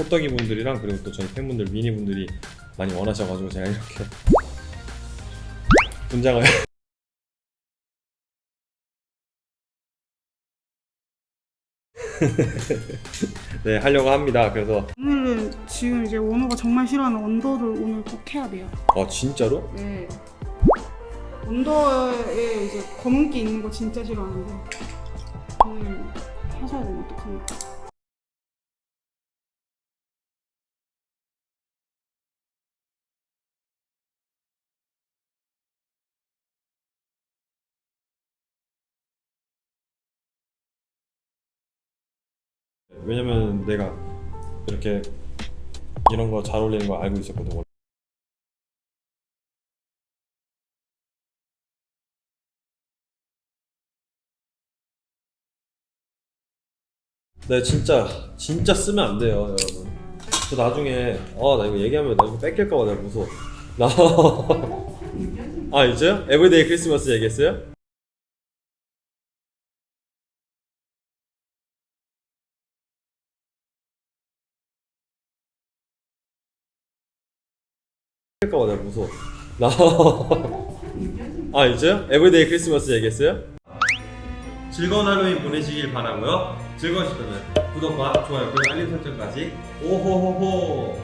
호떡이 분들이랑 그리고 또 저희 팬분들 미니 분들이 많이 원하셔가지고 제가 이렇게 분장을 네 하려고 합니다. 그래서 오늘은 지금 이제 원호가 정말 싫어하는 언더를 오늘 꼭 해야 돼요. 아 진짜로? 네. 언더에 이제 검은기 있는 거 진짜 싫어하는데 오늘 하셔야 되면 어떡합니까? 왜냐면 내가 이렇게 이런 거 잘 어울리는 거 알고 있었거든. 네 진짜 진짜 쓰면 안 돼요 여러분. 저 나중에 아 나 이거 얘기하면 나중에 뺏길까봐 내가 무서워. 나. 아 이제요? 에브리데이 크리스마스 얘기했어요? 뺄까봐 내가 무서워. 나. 아 이제요? 에브리데이 크리스마스 얘기했어요? 즐거운 할로윈 보내시길 바라고요. 즐거우셨다면 구독과 좋아요 그리고 알림 설정까지 오호호호